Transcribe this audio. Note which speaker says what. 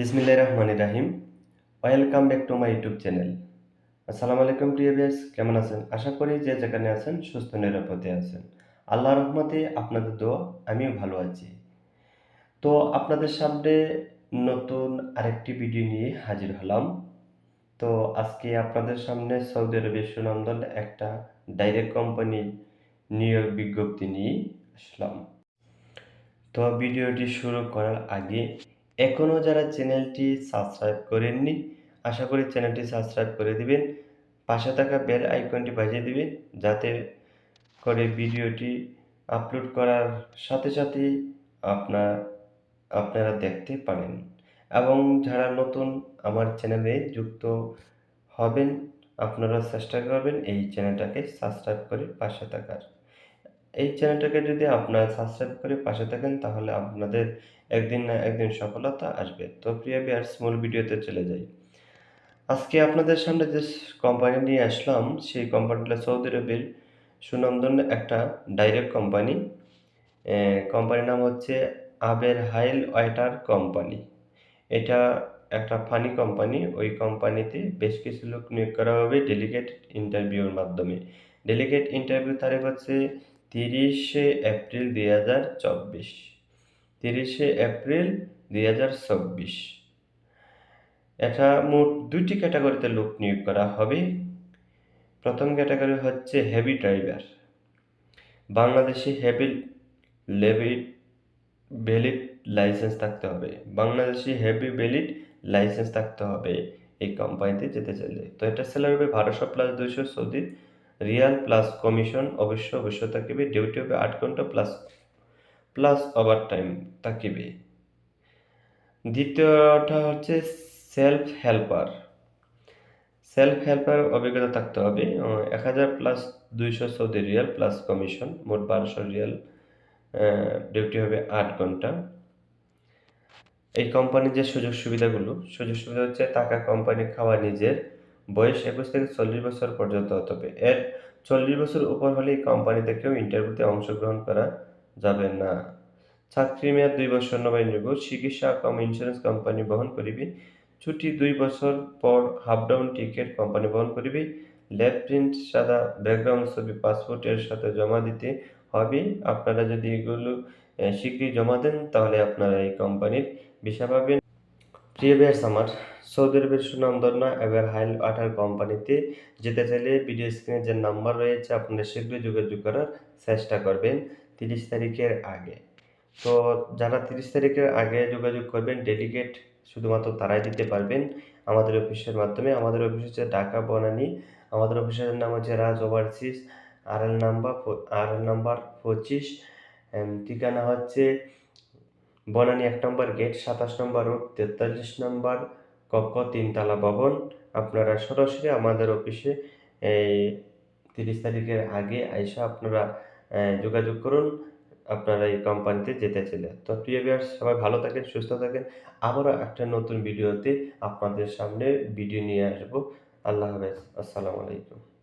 Speaker 1: বিসমিল্লাহ রহমান রাহিম। Welcome back to my YouTube channel. আসসালামু আলাইকুম প্রিয় ভিউয়ার্স, কেমন আছেন? আশা করি যে যেখানে আছেন সুস্থ, নিরাপদে আছেন। আল্লাহ রহমতে আপনাদের দোয়া, আমিও ভালো আছি। তো আপনাদের সামনে নতুন আরেকটি ভিডিও নিয়ে হাজির হলাম। তো আজকে আপনাদের সামনে সৌদি আরবের সুনন্দন একটা ডাইরেক্ট কোম্পানি নিয়োগ বিজ্ঞপ্তি নিয়ে আসলাম। তো ভিডিওটি শুরু করার আগে এখনও যারা চ্যানেলটি সাবস্ক্রাইব করেননি, আশা করি চ্যানেলটি সাবস্ক্রাইব করে দিবেন। পাশে থাকা বেল আইকনটি বাজিয়ে দিবেন, যাতে করে ভিডিওটি আপলোড করার সাথে সাথে আপনার আপনারা দেখতে পারেন। এবং যারা নতুন আমার চ্যানেলে যুক্ত হবেন, আপনারা চেষ্টা করবেন এই চ্যানেলটাকে সাবস্ক্রাইব করে পাশে থাকার। এই চ্যানেলটাকে যদি আপনারা সাবস্ক্রাইব করে পাশে থাকেন, তাহলে আপনাদের একদিন না একদিন সফলতা আসবে। তো প্রিয় বিয়ার্স মূল ভিডিওতে চলে যাই। আজকে আপনাদের সামনে যে কোম্পানি নিয়ে আসলাম, সেই কোম্পানিটা সৌদি আরবের সুনন্দন একটা ডাইরেক্ট কোম্পানি কোম্পানির নাম হচ্ছে আবের হাইল ওয়াটার কোম্পানি এটা একটা ফানি কোম্পানি ওই কোম্পানিতে বেশ কিছু লোক নিয়োগ করা হবে ডেলিগেট ইন্টারভিউর মাধ্যমে। ডেলিগেট ইন্টারভিউ তারিখ হচ্ছে তিরিশে এপ্রিল দুই হাজার চব্বিশ। তিরিশে এপ্রিল দুই হাজার চব্বিশ। এটা মোট দুইটি ক্যাটাগরিতে লোক নিয়োগ করা হবে। প্রথম ক্যাটাগরি হচ্ছে হেভি ড্রাইভার বাংলাদেশে হেভি লেভিট ভ্যালিড লাইসেন্স থাকতে হবে। বাংলাদেশি হেভি ভ্যালিড লাইসেন্স থাকতে হবে এই কোম্পানিতে যেতে চাইলে। তো এটা স্যালারি হবে বারোশো প্লাস দুইশো সৌদি রিয়াল প্লাস কমিশন অবশ্য অবশ্য থাকিবে ডিউটি হবে আট ঘণ্টা প্লাস প্লাস ওভার টাইম থাকিবে দ্বিতীয়টা হচ্ছে সেলফ হেল্পার সেলফ হেল্পার অভিজ্ঞতা থাকতে হবে। এক হাজার প্লাস দুইশো সৌদি রিয়াল প্লাস কমিশন, মোট বারোশো রিয়াল ডিউটি হবে আট ঘণ্টা। এই কোম্পানির যে সুযোগ সুবিধাগুলো সুযোগ সুবিধা হচ্ছে টাকা কোম্পানি খাওয়া নিজের। বয়স একুশ থেকে চল্লিশ বছর পর্যন্ত হতে হবে এর চল্লিশ বছর উপর হলে কোম্পানিতে কেউ ইন্টারভিউতে অংশগ্রহণ করা যাবে না। চাকরি মেয়াদ দুই বছর নবায়নযোগ্য চিকিৎসা কম ইন্স্যুরেন্স কোম্পানি বহন করিবে। ছুটি দুই বছর পর হাফ ডাউন টিকিট কোম্পানি বহন করিবে। ল্যাব প্রিন্ট সাদা ব্যাকগ্রাউন্ড ছবি পাসপোর্টের সাথে জমা দিতে হবে। আপনারা যদি এগুলো শীঘ্রই জমা দেন, তাহলে আপনারা এই কোম্পানির ভিসা পাবেন। প্রিয় বিয়ার্স আমার, সৌদি আরবের সুনামধন্য এবার হাইল ওয়াটার কোম্পানিতে যেতে চাইলে ভিডিও স্ক্রিনে যে নাম্বার রয়েছে, আপনারা শীঘ্রই যোগাযোগ করার চেষ্টা করবেন তিরিশ তারিখের আগে। তো যারা তিরিশ তারিখের আগে যোগাযোগ করবেন ডেলিগেট শুধুমাত্র তারাই দিতে পারবেন। আমাদের অফিসের মাধ্যমে, আমাদের অফিস হচ্ছে ঢাকা, বনানি। আমাদের অফিসের নাম হচ্ছে Raj overseas R L number R L number পঁচিশ ঠিকানা হচ্ছে বনানী এক নম্বর গেট, সাতাশ নম্বর রোড, তেতাল্লিশ নম্বর কক্ষ, তিনতলা ভবন। আপনারা সরাসরি আমাদের অফিসে, এই তিরিশ তারিখের আগে আইসা আপনারা যোগাযোগ করুন। আপনারা এই কোম্পানিতে যেতে চাইলে। তো প্রিয় ভিউয়ার্স, সবাই ভালো থাকেন, সুস্থ থাকেন। আবারও একটা নতুন ভিডিওতে আপনাদের সামনে ভিডিও নিয়ে আসব। আল্লাহ হাফেজ। আসসালামু আলাইকুম।